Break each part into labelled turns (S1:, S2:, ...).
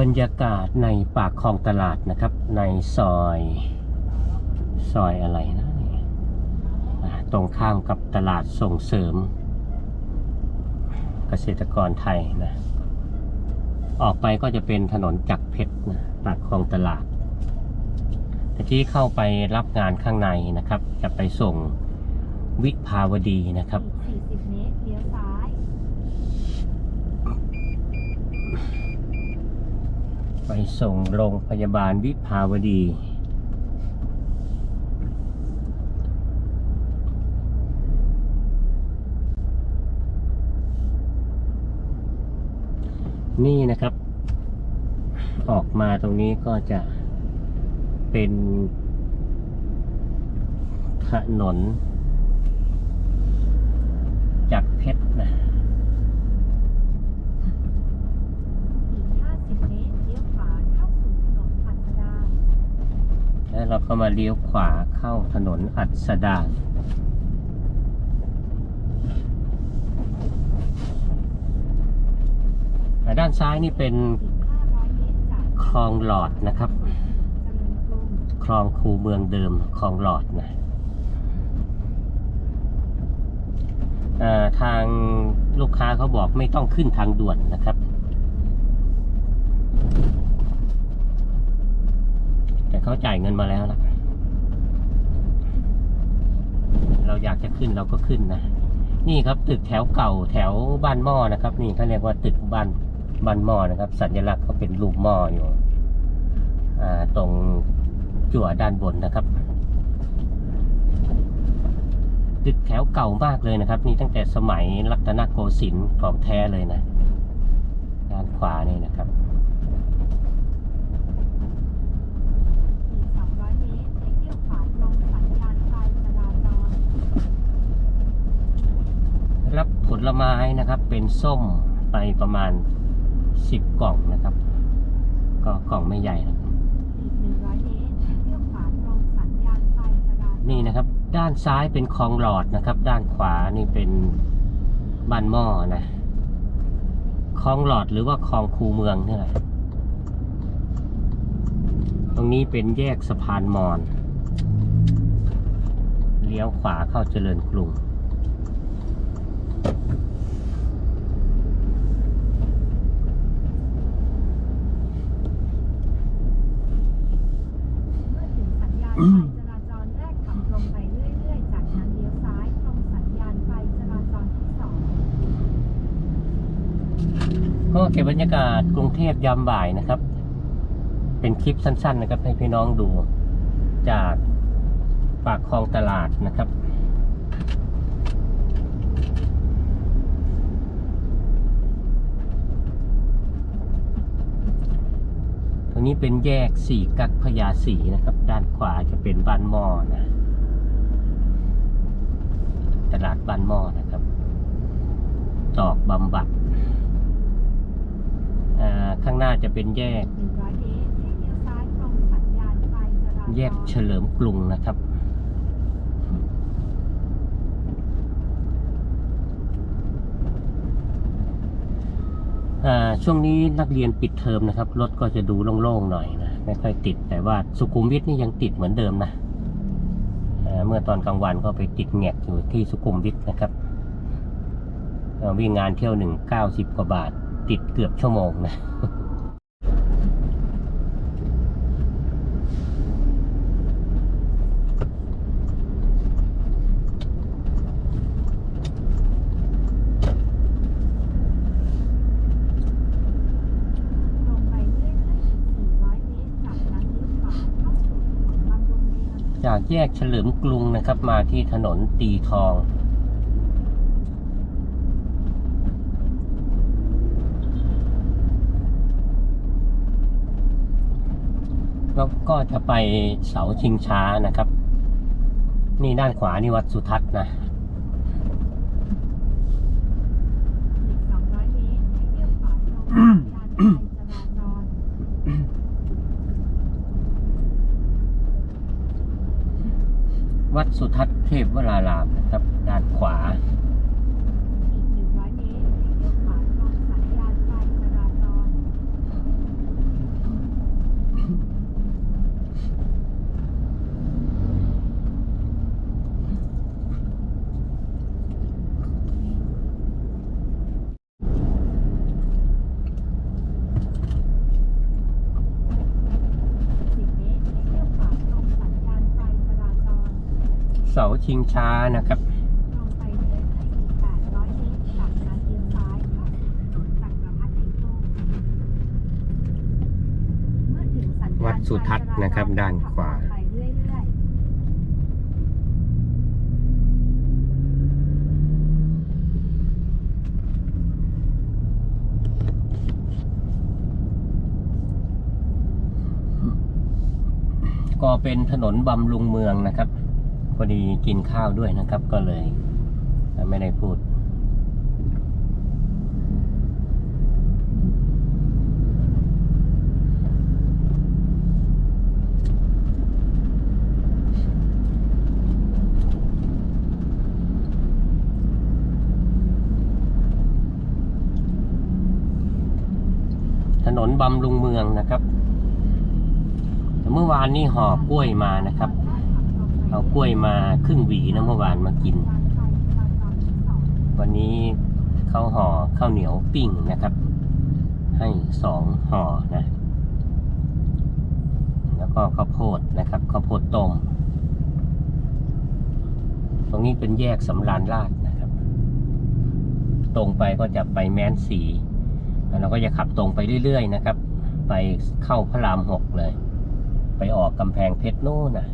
S1: บรรยากาศในปากคลองตลาดนะครับ ในซอยซอยอะไรนะนี่ตรงข้ามกับตลาดส่งเสริม เกษตรกรไทยนะออกไปก็จะเป็นถนนจักรเพชรนะปากคลองตลาดแต่ที่เข้าไปรับงานข้างในนะครับ จะไปส่งวิภาวดีนะครับ
S2: อีก40 เมตร เลี้ยวซ้าย
S1: ไปส่งโรงพยาบาลวิภาวดี นี่นะครับ ออกมาตรงนี้ก็จะเป็นถนนจากเพชรนะ
S2: อีก 50 เมตร เลี้ยวขวาเข้าสู่ถนนผัดสดา
S1: แล้วเรา ก็มาเลี้ยวขวาเข้าถนนอัสดางด้านซ้ายนี่เป็นคลองหลอดนะครับ คลองคูเมืองเดิมคลองหลอดนะทางลูกค้าเขาบอกไม่ต้องขึ้นทางด่วนนะครับ แต่ เขาจ่ายเงินมาแล้วนะเราอยากจะขึ้นเราก็ขึ้นนะนี่ครับตึกแถวเก่าแถวบ้านหม้อนะครับ นี่เขาเรียกว่าตึกบ้านบ้านหม้อนะครับ สัญลักษณ์เขาเป็นรูปหม้ออยู่ตรงจั่วด้านบนนะครับตึกแถวเก่ามากเลยนะครับ นี่ตั้งแต่สมัยรัตนโกสินทร์ของแท้เลยนะ ด้านขวานี่นะครับ
S2: อีก 200 เมตร ให้เลี้ยวขวาตรงสัญญาณไฟจราจร
S1: รับผลไม้นะครับ เป็นส้มไปประมาณสิบกล่องนะครับ ก็กล่องไม่ใหญ่นะ
S2: อีก100เมตรให้เลี้ยวขวาตรงสัญญาณไฟจราจร
S1: นี่นะครับ ด้านซ้ายเป็นคลองหลอดนะครับ ด้านขวานี่เป็นบ้านหม้อนะคลองหลอดหรือว่าคลองคูเมืองนี่แหละตรงนี้เป็นแยกสะพานมอน เลี้ยวขวาเข้าเจริญกรุง
S2: เมื่อถึงสัญญาณไฟ จราจรแรกขับตรงไปเรื่อยๆ จากนั้นเลี้ยวซ้ายตรงสัญญาณไฟจราจรที่สอง
S1: ก็เก็บบรรยากาศกรุงเทพยามบ่ายนะครับ เป็นคลิปสั้น ๆ นะครับ ให้พี่น้องดู จากปากคลองตลาดนะครับ ตรง นี้เป็นแยกสี่กักพญาสีนะครับ ด้านขวาจะเป็นบ้านหม้อนะ ตลาดบ้านหม้อนะครับ ตอกบำบัดอ่าข้างหน้าจะเป็นแยก
S2: 100เมตรให้เลี้ยวซ้ายตรงสัญญาณไฟจราจร
S1: แยกเฉลิมกรุงนะครับ ช่วงนี้นักเรียนปิดเทอมนะครับ รถก็จะดูโล่งๆหน่อยนะ ไม่ค่อยติดแต่ว่าสุขุมวิทนี่ยังติดเหมือนเดิมนะเมื่อตอนกลางวันก็ไปติดแงกอยู่ที่สุขุมวิทนะครับวิ่งงานเที่ยวหนึ่งเก้าสิบกว่าบาท ติดเกือบชั่วโมงนะ
S2: ตรงไปเรื่อยๆอีก 400 เมตร จากนั้นเลี้ยวขวาเข้าสู่ถนนบำรุงเมือง
S1: จากแยกเฉลิมกรุงนะครับ มาที่ถนนตีทอง แล้วก็จะไปเสาชิงช้านะครับ นี่ด้านขวานี่วัดสุทัศน์นะ
S2: อีก200เมตรให้เลี้ยวขวาตรงสัญญาณไฟจราจร
S1: วัดสุทัศน์เทพวรารามนะครับ ด้านขวา
S2: อีก 100 เมตร ให้เลี้ยวขวาตรงสัญญาณไฟจราจร
S1: เสาชิงช้านะครับ
S2: วัดสุ
S1: ทัศน์นะครับด้านขวาก็เป็นถนนบำรุงเมืองนะครับ พอดีกินข้าวด้วยนะครับก็เลย ไม่ได้พูด ถนนบำรุงเมืองนะครับ เมื่อวานนี้ห่อกล้วยมานะครับ เอากล้วยมาครึ่งหวีนะเมื่อวานมากิน วันนี้เขาห่อข้าวเหนียวปิ้งนะครับ ให้สองห่อนะ แล้วก็ข้าวโพดนะครับข้าวโพดต้มตรงนี้เป็นแยกสำราญราชนะครับ ตรงไปก็จะไปแม้นสีแล้วเราก็จะขับตรงไปเรื่อยๆนะครับ ไปเข้าพระรามหกเลย ไปออกกำแพงเพชรโน่นนะ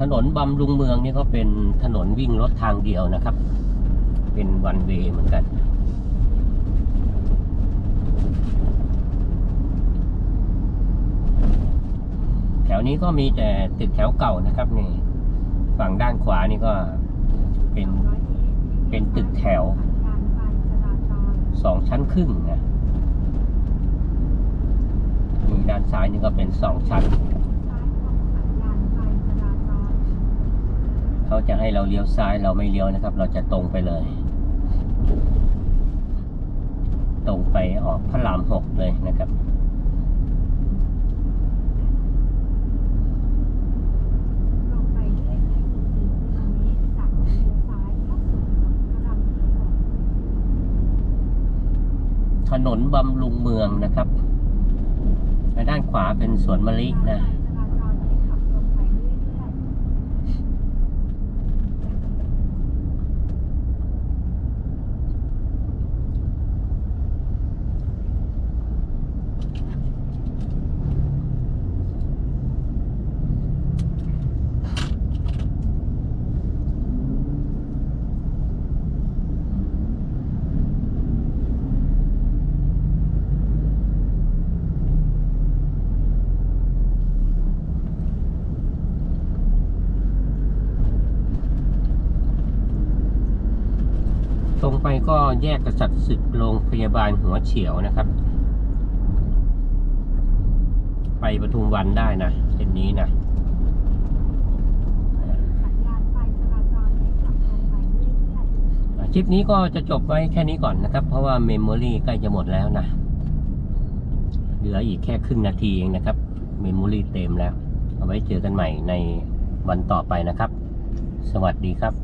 S1: ถนน บำรุงเมืองนี่ก็เป็นถนนวิ่งรถทางเดียวนะครับ เป็นวันเวย์เหมือนกัน แถวนี้ก็มีแต่ตึกแถวเก่านะครับนี่ ฝั่งด้านขวานี่ก็เป็นเป็นตึกแถว
S2: ส
S1: องชั้นครึ่งนะนี่ด้านซ้ายนี่ก็เป็นสองชั้น
S2: ซ้ายตรงสัญญาณไฟจราจร
S1: เขา จะให้เราเลี้ยวซ้ายเราไม่เลี้ยวนะครับ เราจะตรงไปเลย ตรงไปออกพระรามหกเลยนะครับ
S2: ถนนพระรามหก
S1: ถนนบำรุงเมืองนะครับ ด้านขวาเป็นสวนมะลินะ
S2: ไฟจราจรให้ขับตรงไปเรื่อยๆ
S1: ตรงไปก็ แยกกษัตริย์ศึกโรงพยาบาลหัวเฉียวนะครับ ไปปทุมวันได้นะเส้นนี้นะ
S2: สัญญาณไฟจราจรให้ขับตรงไปเรื่อยๆ
S1: คลิปนี้ก็จะจบไว้แค่นี้ก่อนนะครับ เพราะว่าเมมโมรีใกล้จะหมดแล้วนะเหลืออีกแค่ครึ่งนาทีเองนะครับเมมโมรีเต็มแล้ว เอาไว้เจอกันใหม่ในวันต่อไปนะครับ สวัสดีครับ